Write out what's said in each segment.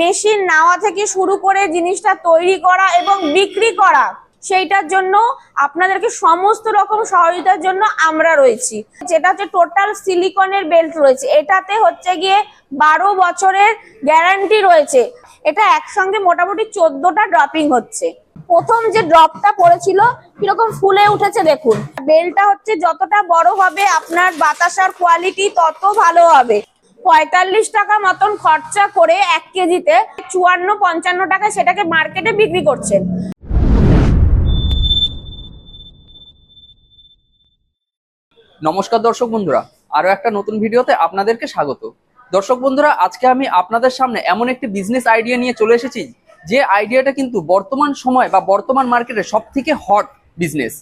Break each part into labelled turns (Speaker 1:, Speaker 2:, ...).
Speaker 1: Machine নেওয়া থেকে শুরু করে জিনিসটা তৈরি করা এবং বিক্রি করা, সেইটার জন্য আপনাদেরকে সমস্ত রকম সহযোগিতার জন্য আমরা রয়েছি। যেটা হচ্ছে টোটাল সিলিকনের বেল্ট রয়েছে, এটাতে হচ্ছে গিয়ে বারো বছরের গ্যারান্টি রয়েছে। এটা একসঙ্গে মোটামুটি চোদ্দটা ড্রপিং হচ্ছে। প্রথম যে ড্রপটা পড়েছিল, কীরকম ফুলে উঠেছে দেখুন। বেলটা হচ্ছে যতটা বড় হবে, আপনার বাতাসার কোয়ালিটি তত ভালো হবে। পঁয়তাল্লিশ টাকা মতন খরচা করে এক কেজিতে চুয়ান্ন, পঞ্চান্ন টাকা সেটাকে মার্কেটে বিক্রি করছেন।
Speaker 2: নমস্কার দর্শক বন্ধুরা আরও একটা নতুন ভিডিওতে আপনাদেরকে স্বাগত। দর্শক বন্ধুরা, আজকে আমি আপনাদের সামনে এমন একটি বিজনেস আইডিয়া নিয়ে চলে এসেছি, যে আইডিয়াটা কিন্তু বর্তমান সময় বা বর্তমান মার্কেটে সব থেকে হট বিজনেস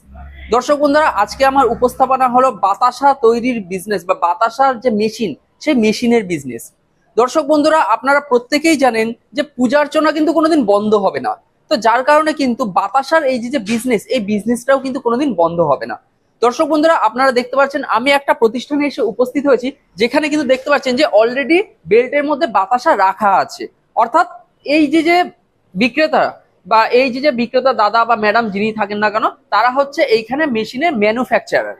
Speaker 2: দর্শক বন্ধুরা, আজকে আমার উপস্থাপনা হলো বাতাসা তৈরির বিজনেস বা বাতাসার যে মেশিন সেই মেশিনের বিজনেস দর্শক বন্ধুরা, আপনারা প্রত্যেকেই জানেন যে পূজার্চনা কিন্তু কোনোদিন বন্ধ হবে না। তো যার কারণে কিন্তু বাতাসার এই যে বিজনেস এই বিজনেসটাও কিন্তু কোনোদিন বন্ধ হবে না। দর্শক বন্ধুরা, আপনারা দেখতে পাচ্ছেন, আমি একটা প্রতিষ্ঠানে এসে উপস্থিত হয়েছি, যেখানে কিন্তু দেখতে পাচ্ছেন যে অলরেডি বেল্টের মধ্যে বাতাসা রাখা আছে। অর্থাৎ এই যে যে বিক্রেতা বা এই যে যে বিক্রেতা দাদা বা ম্যাডাম যিনি থাকেন না কেন, তারা হচ্ছে এইখানে মেশিনের ম্যানুফ্যাকচারার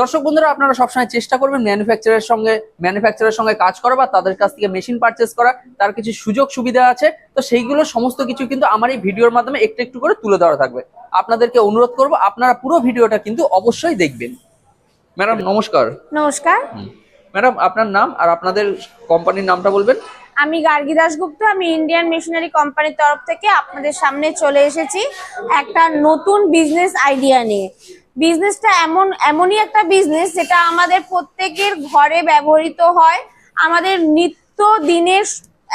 Speaker 2: দর্শক বন্ধুরা আপনারা সবসময় চেষ্টা করবেন ম্যানুফ্যাকচারের সঙ্গে ম্যানুফ্যাকচারের সঙ্গে কাজ করা বা তাদের কাছ থেকে মেশিন পারচেস করা। তার কিছু সুযোগ সুবিধা আছে। তো সেইগুলো সমস্ত কিছু কিন্তু আমার এই ভিডিওর মাধ্যমে একটু একটু করে তুলে ধরা থাকবে। আপনাদেরকে অনুরোধ করব আপনারা পুরো ভিডিওটা কিন্তু অবশ্যই দেখবেন। ম্যাডাম নমস্কার।
Speaker 1: নমস্কার।
Speaker 2: ম্যাডাম আপনার নাম আর আপনাদের কোম্পানির নামটা বলবেন?
Speaker 1: আমি গার্গী দাসগুপ্ত আমি ইন্ডিয়ান মেশিনারি কোম্পানির তরফ থেকে আপনাদের সামনে চলে এসেছি একটা নতুন বিজনেস আইডিয়া নিয়ে। বিজনেসটা এমন এমনই একটা বিজনেস যেটা আমাদের প্রত্যেকের ঘরে ব্যবহৃত হয়। আমাদের নিত্য দিনের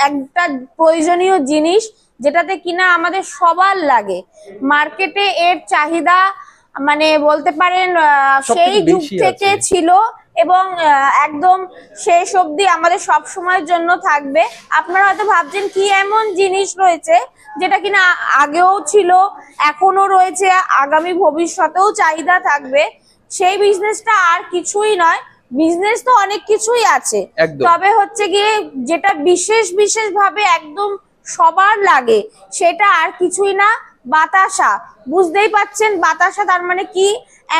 Speaker 1: একটা প্রয়োজনীয় জিনিস যেটাতে কিনা আমাদের সবার লাগে। মার্কেটে এর চাহিদা মানে বলতে পারেন সেই যুগ থেকে ছিল। এবং একদম শেষ অবধি আমাদের সব সময়ের জন্য থাকবে। আপনারা হয়তো ভাবছেন কি এমন জিনিস রয়েছে যেটা কিনা আগেও ছিল এখনও রয়েছে আগামী ভবিষ্যতেও চাহিদা থাকবে। সেই বিজনেসটা আর কিছুই নয় বিজনেস তো অনেক কিছুই আছে। তবে হচ্ছে গিয়ে যেটা বিশেষ বিশেষ ভাবে একদম সবার লাগে সেটা আর কিছুই না। বাতাসা। বুঝতেই পাচ্ছেন বাতাসা তার মানে কি?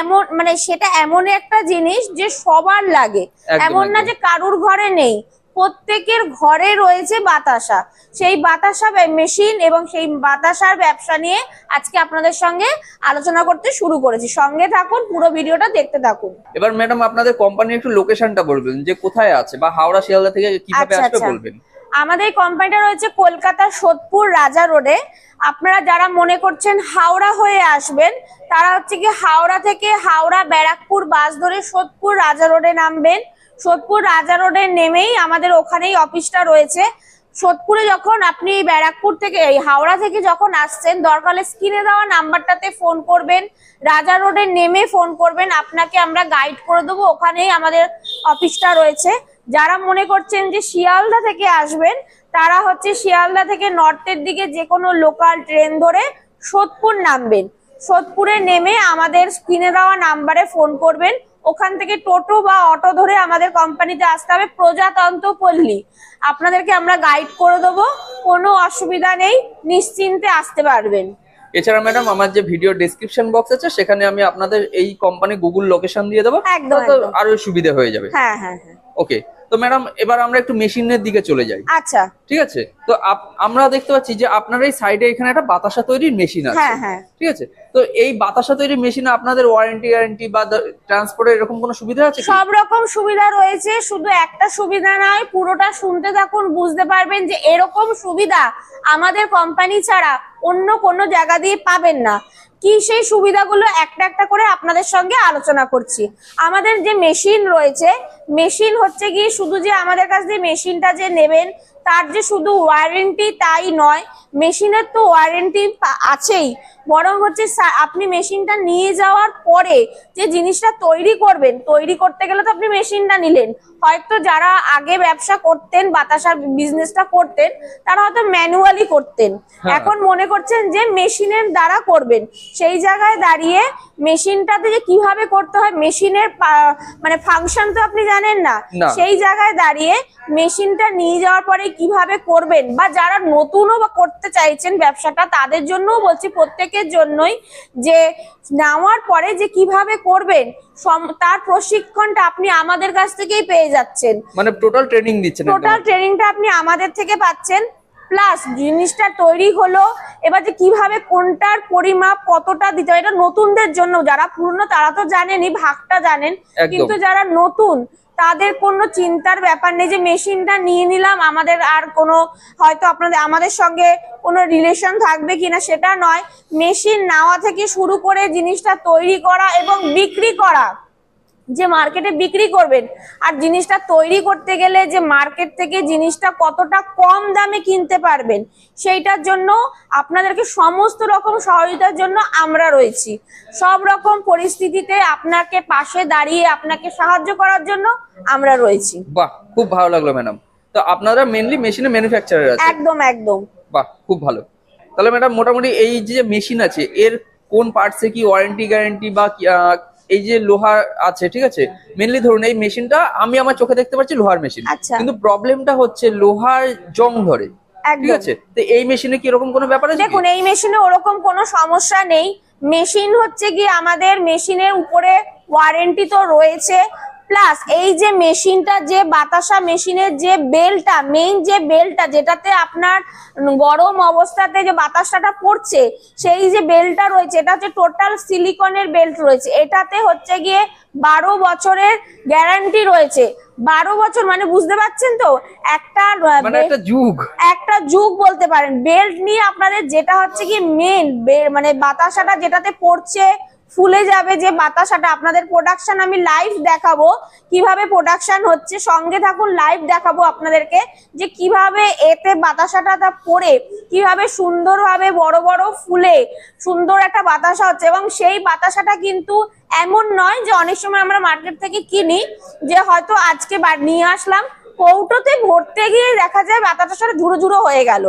Speaker 1: এমন মানে সেটা এমন একটা জিনিস যে সবার লাগে। এমন না যে কারুর ঘরে নেই। প্রত্যেকের ঘরে রয়েছে বাতাসা। সেই বাতাসা মেশিন এবং সেই বাতাসার ব্যবসা নিয়ে আজকে আপনাদের সঙ্গে আলোচনা করতে শুরু করেছি। সঙ্গে থাকুন পুরো ভিডিওটা দেখতে থাকুন।
Speaker 2: এবার ম্যাডাম আপনাদের কোম্পানির একটু লোকেশনটা বলবেন যে কোথায় আছে বা হাওড়া শিয়ালদা থেকে কীভাবে
Speaker 1: আচ্ছা,
Speaker 2: আসবে
Speaker 1: আচ্ছা।
Speaker 2: বলবেন।
Speaker 1: আমাদের কোম্পানিটা রয়েছে কলকাতার সোদপুর রাজা রোডে। আপনারা যারা মনে করছেন হাওড়া হয়ে আসবেন, তারা হচ্ছে কি হাওড়া থেকে হাওড়া ব্যারাকপুর বাস ধরে সোদপুর রাজা রোডে নামবেন। সোদপুর রাজা রোডে নেমেই আমাদের ওখানেই অফিসটা রয়েছে। সোদপুরে যখন আপনি ব্যারাকপুর থেকে, এই হাওড়া থেকে যখন আসছেন, দরকার স্ক্রিনে দেওয়া নাম্বারটাতে ফোন করবেন। রাজা রোডে নেমে ফোন করবেন। আপনাকে আমরা গাইড করে দেবো। ওখানেই আমাদের অফিসটা রয়েছে। যারা মনে করছেন যে শিয়ালদা থেকে আসবেন তারা হচ্ছে শিয়ালদা থেকে নর্থের দিকে যে কোনো লোকাল ট্রেন ধরে সোদপুর নামবেন। সোদপুরে নেমে আমাদের স্ক্রিনে দেওয়া নাম্বারে ফোন করবেন। ওখান থেকে টোটো বা অটো ধরে আমাদের কোম্পানিতে আসতে হবে প্রজাতন্ত্র পল্লী আপনাদেরকে আমরা গাইড করে দেবো কোনো অসুবিধা নেই নিশ্চিন্তে আসতে পারবেন।
Speaker 2: এছাড়া ম্যাডাম আমার যে ভিডিও ডেসক্রিপশন বক্স আছে সেখানে আমি আপনাদের এই কোম্পানি গুগল লোকেশন দিয়ে দেবো। আরও সুবিধা হয়ে যাবে।
Speaker 1: হ্যাঁ হ্যাঁ হ্যাঁ।
Speaker 2: ওকে তো ম্যাডাম এবার আমরা একটু মেশিনের দিকে চলে যাই।
Speaker 1: আচ্ছা।
Speaker 2: ঠিক আছে? তো আমরা দেখতে পাচ্ছি যে আপনার এই সাইডে এখানে একটা বাতাসা তৈরির মেশিন আছে।
Speaker 1: হ্যাঁ হ্যাঁ।
Speaker 2: ঠিক আছে? তো এই বাতাসা তৈরির মেশিনে আপনাদের ওয়ারেন্টি গ্যারান্টি বা ট্রান্সপোর্টের এরকম কোনো সুবিধা আছে
Speaker 1: সব রকম সুবিধা রয়েছে শুধু একটা সুবিধা নয় পুরোটা শুনতে থাকুন বুঝতে পারবেন যে এরকম সুবিধা আমাদের কোম্পানি ছাড়া অন্য কোনো জায়গা দিয়ে পাবেন না। কি সেই সুবিধাগুলো একটা একটা করে আপনাদের সঙ্গে আলোচনা করছি। আমাদের যে মেশিন রয়েছে, মেশিন হচ্ছে কি শুধু যে আমাদের কাছ দিয়ে মেশিনটা যে নেবেন, তার যে শুধু ওয়ারেন্টি তাই নয়, মেশিনের তো ওয়ারেন্টি আছেই। বরং হচ্ছে আপনি মেশিনটা নিয়ে যাওয়ার পরে যে জিনিসটা তৈরি করবেন, তৈরি করতে গেলে তো আপনি মেশিনটা নিলেন। হয়তো যারা আগে ব্যবসা করতেন বাতাসার বিজনেসটা করতেন তারা হয়তো ম্যানুয়ালি করতেন
Speaker 2: হ্যাঁ।
Speaker 1: এখন মনে করছেন যে মেশিনের দ্বারা করবেন সেই জায়গায় দাঁড়িয়ে মেশিনটাতে যে কীভাবে করতে হয় মেশিনের মানে ফাংশন তো আপনি জানেন না। সেই জায়গায় দাঁড়িয়ে মেশিনটা নিয়ে যাওয়ার পরে কীভাবে করবেন বা যারা নতুনও বা করতে চাইছেন ব্যবসাটা তাদের জন্যও বলছি প্রত্যেকের জন্যই যে নেওয়ার পরে যে কীভাবে করবেন তার প্রশিক্ষণটা আপনি আমাদের কাছ থেকেই পেয়ে যাচ্ছেন।
Speaker 2: মানে টোটাল ট্রেনিং দিচ্ছেন
Speaker 1: টোটাল ট্রেনিংটা আপনি আমাদের থেকে পাচ্ছেন। প্লাস জিনিসটা তৈরি হলো এবার যে কীভাবে কোনটার পরিমাপ কতটা দিতে হয় এটা নতুনদের জন্য যারা পুরনো তারা তো জানেনই ভাগটা জানেন। কিন্তু যারা নতুন তাদের কোনো চিন্তার ব্যাপার নেই যে মেশিনটা নিয়ে নিলাম আমাদের আর কোনো হয়তো আপনাদের আমাদের সঙ্গে কোনো রিলেশন থাকবে কিনা সেটা নয়। মেশিন নেওয়া থেকে শুরু করে জিনিসটা তৈরি করা এবং বিক্রি করা। যে মার্কেটে বিক্রি করবেন। আর জিনিসটা তৈরি করতে গেলে যে মার্কেট থেকে জিনিসটা কতটা কম দামে কিনতে পারবেন সেইটার জন্য আপনাদেরকে সমস্ত রকম সহযোগিতার জন্য আমরা রয়েছি। সব রকম পরিস্থিতিতে আপনাকে পাশে দাঁড়িয়ে আপনাকে সাহায্য করার জন্য আমরা রয়েছি।
Speaker 2: বাহ খুব ভালো লাগল ম্যাডাম। তো আপনারা মেনলি মেশিনের ম্যানুফ্যাকচারার আছে
Speaker 1: একদম একদম।
Speaker 2: বাহ খুব ভালো। তাহলে ম্যাডাম মোটামুটি এই যে মেশিন আছে এর কোন পার্টসে কি ওয়ারেন্টি গ্যারান্টি বা এই যে লোহার আছে ঠিক আছে? মেনলি ধরুন এই মেশিনটা আমি আমার চোখে দেখতে পাচ্ছি লোহার মেশিন।
Speaker 1: আচ্ছা।
Speaker 2: কিন্তু প্রবলেমটা হচ্ছে লোহার জং ধরে ঠিক আছে? তো এই মেশিনে কি এরকম কোনো ব্যাপার আছে
Speaker 1: দেখুন এই মেশিনে ওরকম কোনো সমস্যা নেই। মেশিন হচ্ছে কি আমাদের মেশিনের উপরে ওয়ারেন্টি তো রয়েছে। প্লাস এই যে মেশিনটা যে বাতাসা মেশিনের যে বেলটা মেইন যে বেলটা যেটাতে আপনার গরম অবস্থাতে যে বাতাসাটা পড়ছে সেই যে বেলটা রয়েছে এটা হচ্ছে টোটাল সিলিকনের বেল্ট রয়েছে। এটাতে হচ্ছে গিয়ে বারো বছরের গ্যারান্টি রয়েছে। বারো বছর মানে বুঝতে পারছেন তো? একটা
Speaker 2: মানে যুগ।
Speaker 1: একটা যুগ বলতে পারেন। বেল্ট নিয়ে আপনাদের যেটা হচ্ছে কি মেন মানে বাতাসাটা যেটাতে পড়ছে ফুলে যাবে যে বাতাসাটা। আপনাদের প্রোডাকশন আমি লাইভ দেখাবো। কীভাবে প্রোডাকশন হচ্ছে, সঙ্গে থাকুন লাইভ দেখাবো আপনাদেরকে যে কীভাবে এতে বাতাসাটা তা পরে কীভাবে সুন্দরভাবে বড় বড় ফুলে সুন্দর একটা বাতাসা হচ্ছে। এবং সেই বাতাসাটা কিন্তু এমন নয় যে অনেক সময় আমরা মার্কেট থেকে কিনি, যে হয়তো আজকে নিয়ে আসলাম কৌটোতে ভরতে গিয়ে দেখা যায় বাতাসাটা ঝুড়ো ঝুড়ো হয়ে গেল।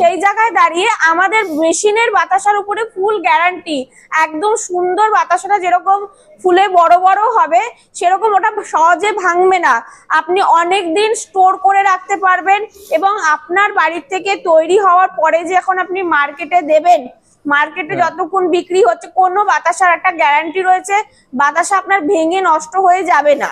Speaker 1: সেই জায়গায় দাঁড়িয়ে আমাদের মেশিনের বাতাসার উপরে ফুল গ্যারান্টি একদম সুন্দর বাতাসাটা যেরকম ফুলে বড় বড় হবে সেরকম ওটা সহজে ভাঙবে না। আপনি অনেক দিন স্টোর করে রাখতে পারবেন এবং আপনার বাড়ির থেকে তৈরি হওয়ার পরে যে এখন আপনি মার্কেটে দেবেন মার্কেটে
Speaker 2: হ্যাঁ।
Speaker 1: যতক্ষণ বিক্রি হচ্ছে কোনো বাতাসার একটা গ্যারান্টি রয়েছে বাতাসা আপনার ভেঙে নষ্ট হয়ে যাবে না।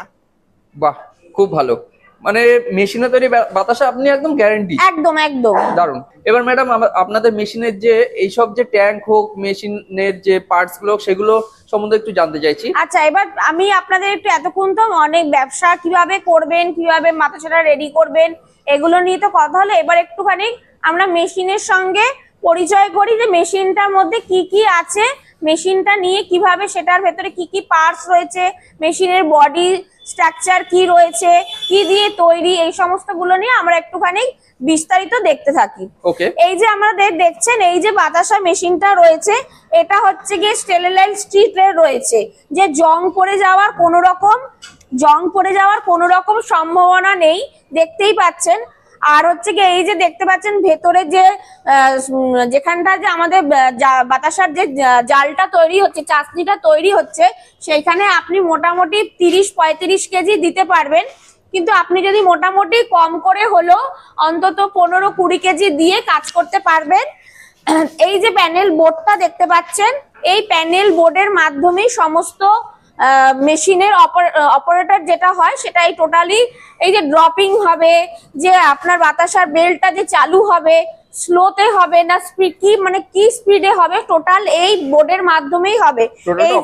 Speaker 2: বাহ খুব ভালো। মানে মেশিনে তৈরি বাতাসা আপনি একদম গ্যারান্টি
Speaker 1: একদম একদম।
Speaker 2: দারুণ এবার ম্যাডাম আপনাদের মেশিনের যে এইসব যে ট্যাঙ্ক হোক মেশিনের যে পার্টসগুলো সেগুলো সম্বন্ধে একটু জানতে চাইছি।
Speaker 1: আচ্ছা এবার আমি আপনাদের একটু এতক্ষণ তো অনেক ব্যবসা কীভাবে করবেন কীভাবে মাথাছাড়া রেডি করবেন এগুলো নিয়ে তো কথা হলো। এবার একটুখানি আমরা মেশিনের সঙ্গে পরিচয় করি যে মেশিনটার মধ্যে কি কি আছে মেশিনটা নিয়ে কীভাবে সেটার ভেতরে কি কি পার্টস রয়েছে মেশিনের বডি স্ট্রাকচার কি রয়েছে কি দিয়ে তৈরি এই সমস্তগুলো নিয়ে আমরা একটুখানি বিস্তারিত দেখতে থাকি। এই যে আমাদের দেখছেন এই যে বাতাসা মেশিনটা রয়েছে এটা হচ্ছে গিয়ে স্টেলাইল স্ট্রিটে রয়েছে। যে জং পড়ে যাওয়ার কোনো রকম জং পড়ে যাওয়ার কোনো রকম সম্ভাবনা নেই। দেখতেই পাচ্ছেন আর হচ্ছে গিয়ে এই যে দেখতে পাচ্ছেন ভেতরে যে যেখানটা যে আমাদের বাতাসার যে জালটা তৈরি হচ্ছে চাষনিটা তৈরি হচ্ছে, সেইখানে আপনি মোটামুটি তিরিশ পঁয়ত্রিশ কেজি দিতে পারবেন। কিন্তু আপনি যদি মোটামুটি কম করে হলো অন্তত পনেরো কুড়ি কেজি দিয়ে কাজ করতে পারবেন। এই যে প্যানেল বোর্ডটা দেখতে পাচ্ছেন, এই প্যানেল বোর্ডের মাধ্যমেই সমস্ত মেশিনের অপারেটর যেটা হয় সেটাই টোটালি এই যে ড্রপিং হবে যে আপনার বাতাসার বেলটা যে চালু হবে স্লোতে হবে না স্পিড কি মানে কি স্পিডে হবে টোটাল এই বোর্ডের মাধ্যমেই হবে। এই-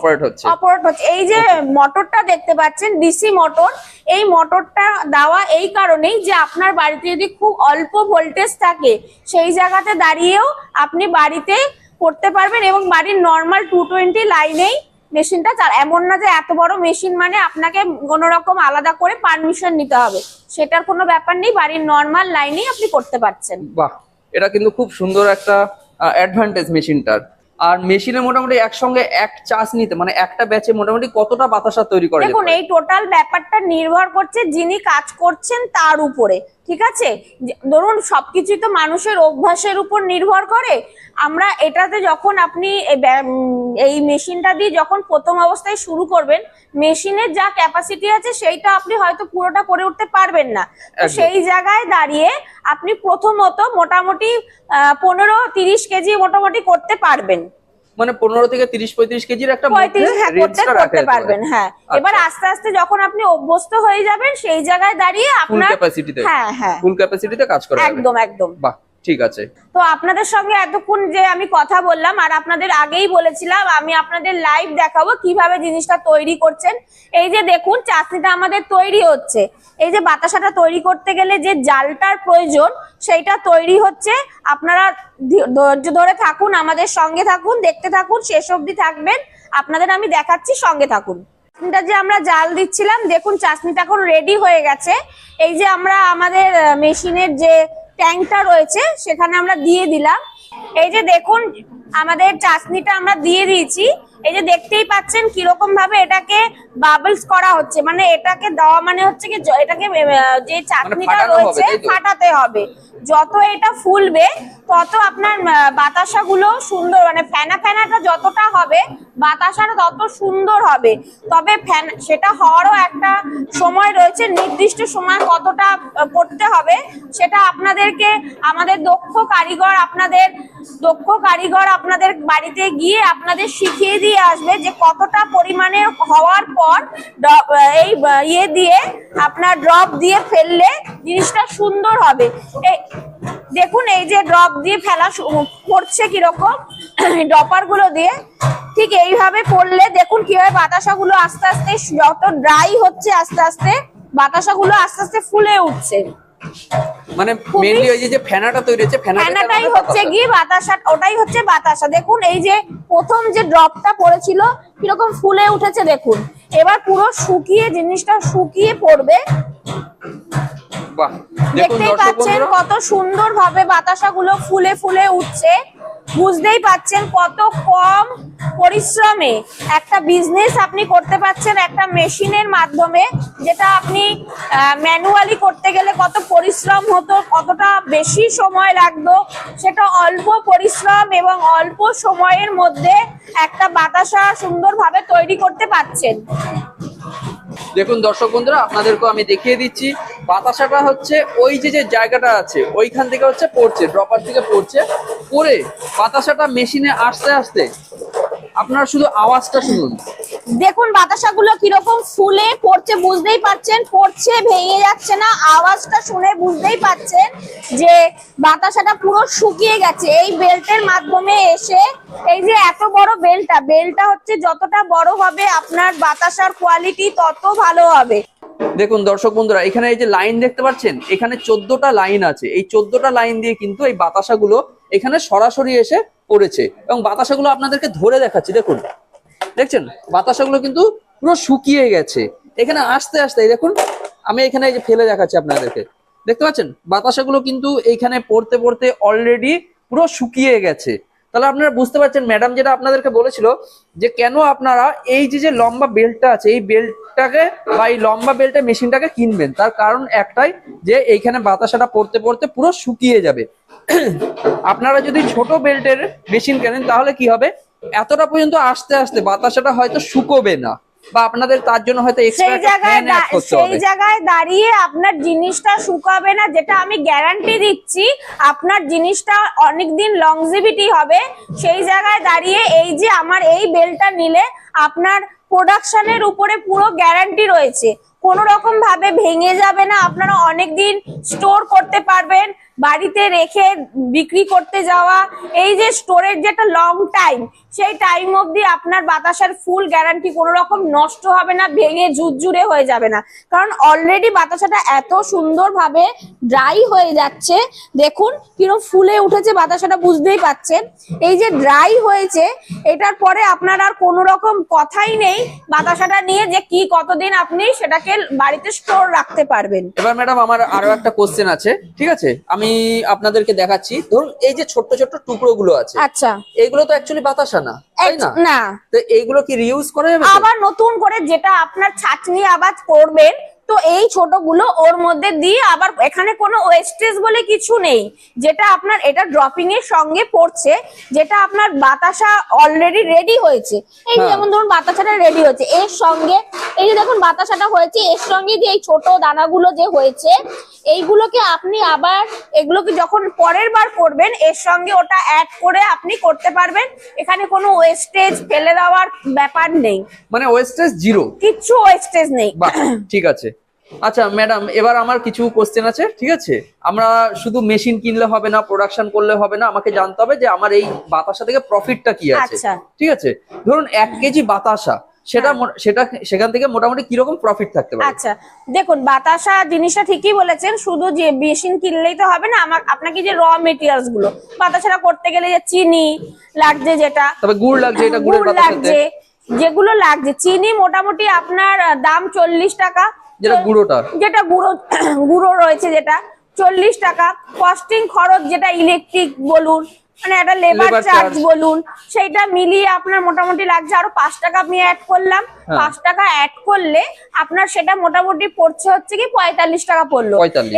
Speaker 2: অপারেট হচ্ছে।
Speaker 1: এই যে মোটরটা দেখতে পাচ্ছেন ডিসি মোটর এই মোটরটা দেওয়া এই কারণেই যে আপনার বাড়িতে যদি খুব অল্প ভোল্টেজ থাকে সেই জায়গাতে দাঁড়িয়েও আপনি বাড়িতে করতে পারবেন এবং বাড়ির নর্মাল টু টোয়েন্টি লাইনেই মেশিনটা চাল এমন না যে এত বড় মেশিন মানে আপনাকে কোনো রকম আলাদা করে পারমিশন নিতে হবে। সেটার কোনো ব্যাপার নেই বাড়ির নর্মাল লাইনেই আপনি করতে পারছেন।
Speaker 2: বাহ! এটা কিন্তু খুব সুন্দর একটা অ্যাডভান্টেজ মেশিনটার। আর মেশিনে মোটামুটি একসঙ্গে এক চাষ নিতে মানে একটা ব্যাচে মোটামুটি কতটা বাতাসা তৈরি করা
Speaker 1: দেখুন এই টোটাল ব্যাপারটা নির্ভর করছে যিনি কাজ করছেন তার উপরে। ঠিক আছে? ধরুন সবকিছুই তো মানুষের অভ্যাসের উপর নির্ভর করে। আমরা এটাতে যখন আপনি এই মেশিনটা দিয়ে যখন প্রথম অবস্থায় শুরু করবেন মেশিনের যা ক্যাপাসিটি আছে সেইটা আপনি হয়তো পুরোটা করে উঠতে পারবেন না। তো সেই জায়গায় দাঁড়িয়ে আপনি প্রথমত মোটামুটি পনেরো তিরিশ কেজি মোটামুটি করতে পারবেন।
Speaker 2: মানে পনেরো থেকে তিরিশ পঁয়ত্রিশ কেজির একটা
Speaker 1: হ্যাঁ করতে পারবেন হ্যাঁ।
Speaker 2: আচ্ছা।
Speaker 1: এবার আস্তে আস্তে যখন আপনি অভ্যস্ত হয়ে যাবেন সেই জায়গায় দাঁড়িয়ে
Speaker 2: ফুল
Speaker 1: আপনার
Speaker 2: ক্যাপাসিটিতে
Speaker 1: হ্যাঁ হ্যাঁ।
Speaker 2: ফুল ক্যাপাসিটিতে কাজ করা
Speaker 1: একদম একদম।
Speaker 2: বাহ। ঠিক আছে।
Speaker 1: তো আপনাদের সঙ্গে এতক্ষণ যে আমি কথা বললাম, আর আপনাদের আগেই বলেছিলাম, আমি আপনাদের লাইভ দেখাবো কীভাবে জিনিসটা তৈরি করছেন। এই যে দেখুন চাটনিটা আমাদের তৈরি হচ্ছে। এই যে বাতাসাটা তৈরি করতে গেলে যে জালটার প্রয়োজন, সেইটা তৈরি হচ্ছে। আপনারা ধৈর্য ধরে থাকুন, আমাদের সঙ্গে থাকুন, দেখতে থাকুন, শেষ অবধি থাকবেন। আপনাদের আমি দেখাচ্ছি, সঙ্গে থাকুন। যে আমরা জাল দিচ্ছিলাম, দেখুন চাটনিটা এখন রেডি হয়ে গেছে। এই যে আমরা আমাদের মেশিনের যে ট্যাঙ্কটা রয়েছে সেখানে আমরা দিয়ে দিলাম। এই যে দেখুন আমাদের চাটনিটা আমরা দিয়ে দিয়েছি। এই যে দেখতেই পাচ্ছেন কীরকম ভাবে এটাকে বাবলস করা হচ্ছে। মানে এটাকে দেওয়া মানে হচ্ছে কি এটাকে যে চাটনিটা রয়েছে ফাটাতে হবে। যত এটা ফুলবে তত আপনার বাতাসা গুলো সুন্দর মানে ফেনা ফেনাটা যতটা হবে বাতাসাটা তত সুন্দর হবে। তবে ফ্যান সেটা হওয়ারও একটা সময় রয়েছে নির্দিষ্ট সময় কতটা করতে হবে সেটা আপনাদেরকে আমাদের দক্ষ কারিগর আপনাদের দক্ষ কারিগর আপনাদের বাড়িতে গিয়ে আপনাদের শিখিয়ে দিয়ে আসবে যে কতটা পরিমাণে হওয়ার পর এই ইয়ে দিয়ে আপনার ড্রপ দিয়ে ফেললে জিনিসটা সুন্দর হবে। দেখুন এই যে ড্রপ দিয়ে ফেলা করছে কীরকম ড্রপারগুলো দিয়ে। ঠিক এইভাবে পড়লে দেখুন কীভাবে বাতাসাগুলো আস্তে আস্তে যত ড্রাই হচ্ছে আস্তে আস্তে, বাতাসাগুলো আস্তে আস্তে ফুলে উঠছে।
Speaker 2: মানে মেইনলি ওই যে ফেনাটা তৈরি হচ্ছে
Speaker 1: ফেনাটাই হচ্ছে গিয়ে বাতাসা ওটাই হচ্ছে বাতাসা। দেখুন এই যে প্রথম যে ড্রপটা পড়েছিল কীরকম ফুলে উঠেছে দেখুন। এবার পুরো শুকিয়ে জিনিসটা শুকিয়ে পড়বে। দেখতেই পাচ্ছেন কত সুন্দর ভাবে বাতাসাগুলো ফুলে ফুলে উঠছে। বুঝতেই পাচ্ছেন কত কম পরিশ্রমে একটা বিজনেস আপনি করতে পারছেন একটা মেশিনের মাধ্যমে, যেটা আপনি ম্যানুয়ালি করতে গেলে কত পরিশ্রম হতো, কতটা বেশি সময় লাগতো, সেটা অল্প পরিশ্রম এবং অল্প সময়ের মধ্যে একটা বাতাসা সুন্দরভাবে তৈরি করতে পারছেন
Speaker 2: দেখুন দর্শক বন্ধুরা আপনাদেরকে আমি দেখিয়ে দিচ্ছি বাতাসাটা হচ্ছে ওই যে যে জায়গাটা আছে, ওইখান থেকে হচ্ছে পড়ছে ড্রপার থেকে পড়ছে, পড়ে বাতাসাটা মেশিনে আসতে আসতে আপনারা শুধু আওয়াজটা শুনুন।
Speaker 1: দেখুন, বাতাসাগুলো কীরকম ফুলে পড়ছে, বুঝতেই পারছেন, পড়ছে, ভেঙে যাচ্ছে না, আওয়াজটা শুনে বুঝতেই পারছেন যে বাতাসাটা পুরো শুকিয়ে গেছে। এই বেল্টের মাধ্যমে এসে, এই যে এত বড় বেলটা বেলটা হচ্ছে যতটা বড় হবে, আপনার বাতাসার কোয়ালিটি তত ভালো হবে।
Speaker 2: দেখুন দর্শক বন্ধুরা, এখানে এই যে লাইন দেখতে পাচ্ছেন, এখানে চোদ্দটা লাইন আছে। এই চোদ্দটা লাইন দিয়ে কিন্তু এই বাতাসাগুলো এখানে সরাসরি এসে পড়েছে এবং বাতাসাগুলো আপনাদেরকে ধরে দেখাচ্ছি, দেখুন। দেখছেন? বাতাসাগুলো কিন্তু পুরো শুকিয়ে গেছে। এখানে আস্তে আস্তে দেখুন, আমি এখানে এই যে ফেলে দেখাচ্ছি আপনাদেরকে। দেখতে পাচ্ছেন? বাতাসাগুলো কিন্তু এইখানে পড়তে পড়তে অলরেডি পুরো শুকিয়ে গেছে। তাহলে আপনারা বুঝতে পারছেন ম্যাডাম যেটা আপনাদেরকে বলেছিল যে কেন আপনারা এই যে যে লম্বা বেল্টটা আছে, এই বেল্টটাকে বা এই লম্বা বেল্টের মেশিনটাকে কিনবেন। তার কারণ একটাই যে এইখানে বাতাসাটা পড়তে পড়তে পুরো শুকিয়ে যাবে। আপনারা যদি ছোট বেল্টের মেশিন কেনেন তাহলে কি হবে? এতটা পর্যন্ত আস্তে আস্তে বাতাসাটা হয়তো শুকোবে না বা আপনাদের তার জন্য হয়তো
Speaker 1: সেই জায়গায় সেই জায়গায় দাঁড়িয়ে আপনার জিনিসটা শুকাবে না যেটা আমি গ্যারান্টি দিচ্ছি আপনার জিনিসটা অনেকদিন লংজিভিটি হবে। সেই জায়গায় দাঁড়িয়ে এই যে আমার এই বেলটা নিলে আপনার প্রোডাকশনের উপরে পুরো গ্যারান্টি রয়েছে। কোনো রকম ভাবে ভেঙে যাবে না। আপনারা অনেক দিন স্টোর করতে পারবেন, বাড়িতে রেখে বিক্রি করতে যাওয়া। এই যে স্টোরের যেটা লং টাইম সেই টাইম অবধি আপনার বাতাসার ফুল গ্যারান্টি কোনো রকম নষ্ট হবে না ভেঙে ঝুরঝুরে হয়ে যাবে না। কারণ অলরেডি বাতাসাটা এত সুন্দরভাবে ড্রাই হয়ে যাচ্ছে দেখুন কীরকম ফুলে উঠেছে বাতাসাটা বুঝতেই পাচ্ছেন? এই যে ড্রাই হয়েছে এটার পরে আপনার আর কোনো রকম কথাই নেই বাতাসাটা নিয়ে যে কি কতদিন আপনি সেটাকে বাড়িতে স্টোর রাখতে পারবেন।
Speaker 2: এবার ম্যাডাম আমার আরও একটা কোশ্চেন আছে ঠিক আছে? আমি আপনাদেরকে দেখাচ্ছি। ধরুন এই যে ছোট্ট ছোট্ট টুকরো গুলো আছে
Speaker 1: আচ্ছা।
Speaker 2: এগুলো তো অ্যাকচুয়ালি বাতাসা না তাই না?
Speaker 1: না।
Speaker 2: তো এইগুলো কি রিউজ করা যাবে
Speaker 1: আবার নতুন করে যেটা আপনার ছাঁচনি আবার করবেন তো এই ছোটগুলো ওর মধ্যে দিয়ে আবার এখানে কোনো ওয়েস্টেজ বলে কিছু নেই যেটা আপনার এটা ড্রপিং এর সঙ্গে পড়ছে যেটা আপনার বাতাসা অলরেডি রেডি হয়েছে। এই
Speaker 2: হ্যাঁ।
Speaker 1: যেমন ধরুন বাতাসাটা রেডি হয়েছে এর সঙ্গে এই যে দেখুন বাতাসাটা হয়েছে এর সঙ্গে যে এই ছোট দানাগুলো যে হয়েছে এইগুলোকে আপনি আবার এগুলোকে যখন পরের বার করবেন এর সঙ্গে ওটা অ্যাড করে আপনি করতে পারবেন। এখানে কোনো ওয়েস্টেজ ফেলে দেওয়ার ব্যাপার নেই।
Speaker 2: মানে ওয়েস্টেজ জিরো
Speaker 1: কিচ্ছু ওয়েস্টেজ নেই।
Speaker 2: ঠিক আছে। আচ্ছা ম্যাডাম এবার আমার কিছু কোশ্চেন আছে ঠিক আছে? আমরা শুধু মেশিন কিনলে হবে না প্রোডাকশন করলে হবে না আমাকে জানতে হবে যে আমার এই বাতাসা থেকে প্রফিটটা কি আছে।
Speaker 1: আচ্ছা।
Speaker 2: ঠিক আছে? ধরুন এক কেজি বাতাসা সেটা সেটা সেখান থেকে মোটামুটি কীরকম প্রফিট থাকতে পারে?
Speaker 1: আচ্ছা দেখুন বাতাসা জিনিসটা ঠিকই বলেছেন শুধু যে মেশিন কিনলেই তো হবে না আমার আপনাকে যে র মেটেরিয়ালসগুলো বাতাসাটা করতে গেলে যে চিনি লাগছে যেটা
Speaker 2: তবে গুড় লাগছে এটা
Speaker 1: গুড় লাগছে যেগুলো লাগছে চিনি মোটামুটি আপনার দাম চল্লিশ টাকা
Speaker 2: যেটা গুঁড়োটা।
Speaker 1: যেটা গুঁড়ো গুঁড়ো রয়েছে যেটা। চল্লিশ টাকা। কস্টিং খরচ যেটা ইলেকট্রিক বলুন মানে একটা লেবার চার্জ বলুন সেইটা মিলিয়ে আপনার মোটামুটি লাগছে। আরও পাঁচ টাকা আমি অ্যাড করলাম।
Speaker 2: হ্যাঁ।
Speaker 1: পাঁচ টাকা অ্যাড করলে আপনার সেটা মোটামুটি পড়ছে হচ্ছে কি পঁয়তাল্লিশ টাকা পড়ল।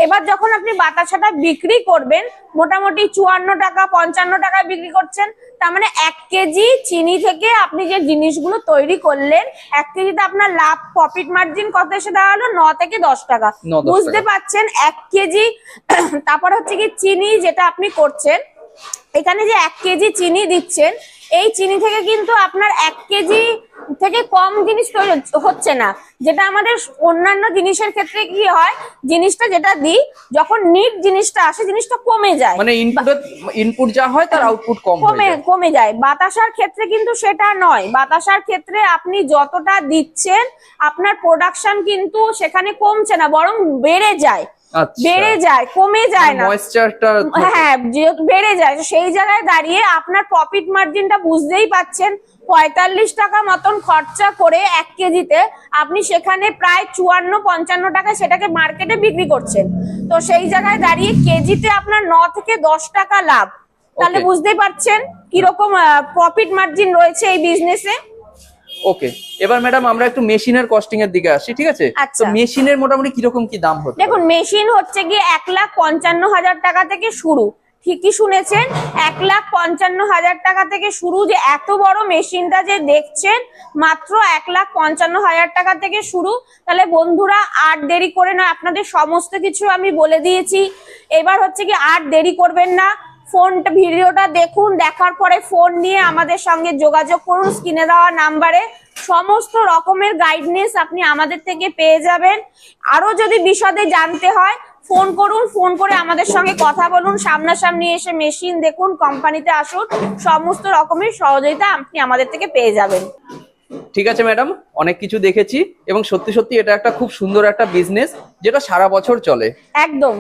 Speaker 1: এবার যখন আপনি বাতাসাটা বিক্রি করবেন মোটামুটি চুয়ান্ন টাকা পঞ্চান্ন টাকা বিক্রি করছেন তার মানে এক কেজি চিনি থেকে আপনি যে জিনিসগুলো তৈরি করলেন এক কেজিতে আপনার লাভ প্রফিট মার্জিন কত এসে দাঁড়াল? ন থেকে দশ টাকা। বুঝতে। পাচ্ছেন এক কেজি তারপর হচ্ছে কি চিনি যেটা আপনি করছেন এখানে যে এক কেজি চিনি দিচ্ছেন এই চিনি থেকে কিন্তু আপনার এক কেজি থেকে কম জিনিস তৈরি হচ্ছে- না। যেটা আমাদের অন্যান্য জিনিসের ক্ষেত্রে কি হয় জিনিসটা যেটা দিই যখন নিট জিনিসটা আসে জিনিসটা কমে যায়।
Speaker 2: মানে ইনপুট যা হয় তার আউটপুট কম
Speaker 1: কমে কমে যায়। বাতাসার ক্ষেত্রে কিন্তু সেটা নয়। বাতাসার ক্ষেত্রে আপনি যতটা দিচ্ছেন আপনার প্রোডাকশন কিন্তু সেখানে কমছে না বরং বেড়ে যায়। বেড়ে যায় কমে যায় না।
Speaker 2: ময়েশ্চারটা
Speaker 1: হ্যাঁ যে- বেড়ে যায় সেই জায়গায় দাঁড়িয়ে আপনার প্রফিট মার্জিনটা বুঝতেই পাচ্ছেন। পঁয়তাল্লিশ টাকা মতন খরচা করে এক কেজিতে আপনি সেখানে প্রায় চুয়ান্ন পঞ্চান্ন টাকা সেটাকে মার্কেটে বিক্রি করছেন। তো সেই জায়গায় দাঁড়িয়ে কেজিতে আপনার ন থেকে দশ টাকা লাভ। তাহলে. বুঝতেই পারছেন কীরকম প্রফিট মার্জিন রয়েছে এই বিজনেসে
Speaker 2: ওকে এবার ম্যাডাম আমরা একটু মেশিনের কস্টিং এর দিকে আসি ঠিক আছে?
Speaker 1: আচ্ছা।
Speaker 2: তো মেশিনের মোটামুটি কীরকম কি দাম হতে
Speaker 1: দেখুন মেশিন হচ্ছে গিয়ে এক লাখ পঞ্চান্ন হাজার টাকা থেকে শুরু। ঠিকই শুনেছেন এক লাখ পঞ্চান্ন হাজার টাকা থেকে শুরু যে এত বড় মেশিনটা যে দেখছেন মাত্র এক লাখ পঞ্চান্ন হাজার টাকা থেকে শুরু। তাহলে বন্ধুরা আর দেরি করে না আপনাদের সমস্ত কিছু আমি বলে দিয়েছি। এবার হচ্ছে কি আর দেরি করবেন না। ফোনটা ভিডিওটা দেখুন দেখার পরে ফোন নিয়ে আমাদের সঙ্গে যোগাযোগ করুন স্ক্রিনে দেওয়া নাম্বারে। সমস্ত রকমের গাইডনেস আপনি আমাদের থেকে পেয়ে যাবেন। আরও যদি বিশদে জানতে হয় ফোন করুন ফোন করে আমাদের সঙ্গে কথা বলুন সামনাসামনি এসে মেশিন দেখুন কোম্পানিতে আসুন সমস্ত রকমের সহযোগিতা আপনি আমাদের থেকে পেয়ে যাবেন।
Speaker 2: ঠিক আছে ম্যাডাম অনেক কিছু দেখেছি এবং সত্যি সত্যি এটা একটা খুব সুন্দর একটা বিজনেস যেটা সারা বছর চলে।
Speaker 1: একদম।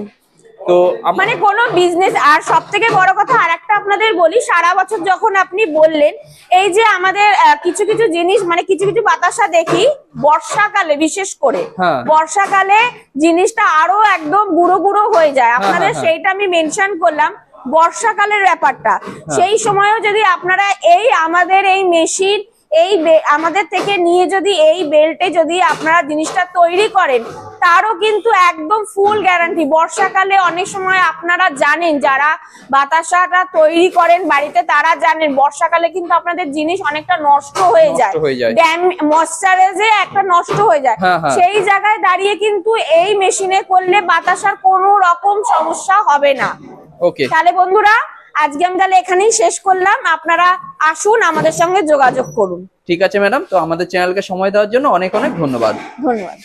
Speaker 2: তো
Speaker 1: মানে কোনো বিজনেস আর সব থেকে বড় কথা আর একটা আপনাদের বলি সারা বছর যখন আপনি বললেন এই যে আমাদের কিছু কিছু জিনিস মানে কিছু কিছু বাতাসা দেখি বর্ষাকালে বিশেষ করে
Speaker 2: হ্যাঁ।
Speaker 1: বর্ষাকালে জিনিসটা আরও একদম গুঁড়ো গুঁড়ো হয়ে যায় আপনাদের
Speaker 2: হ্যাঁ, হ্যাঁ।
Speaker 1: সেইটা আমি মেনশন করলাম বর্ষাকালের ব্যাপারটা সেই সময়ও যদি আপনারা এই আমাদের এই মেশিন এই আমাদের থেকে নিয়ে যদি এই বেল্টে যদি আপনারা জিনিসটা তৈরি করেন তারও কিন্তু একদম ফুল গ্যারান্টি বর্ষাকালে অনেক সময় আপনারা জানেন যারা বাতাসাটা তৈরি করেন বাড়িতে তারা জানেন বর্ষাকালে কিন্তু আপনাদের জিনিস অনেকটা নষ্ট
Speaker 2: হয়ে যায়।
Speaker 1: ড্যাম ময়শ্চারাইজে একটা নষ্ট হয়ে যায়।
Speaker 2: হ্যাঁ, হ্যাঁ।
Speaker 1: সেই জায়গায় দাঁড়িয়ে কিন্তু এই মেশিনে করলে বাতাসার কোনো রকম সমস্যা হবে না।
Speaker 2: ওকে
Speaker 1: তাহলে বন্ধুরা আজকে আমি তাহলে এখানেই শেষ করলাম। আপনারা আসুন আমাদের সঙ্গে যোগাযোগ করুন।
Speaker 2: ঠিক আছে ম্যাডাম তো আমাদের চ্যানেলকে সময় দেওয়ার জন্য অনেক অনেক ধন্যবাদ।
Speaker 1: ধন্যবাদ।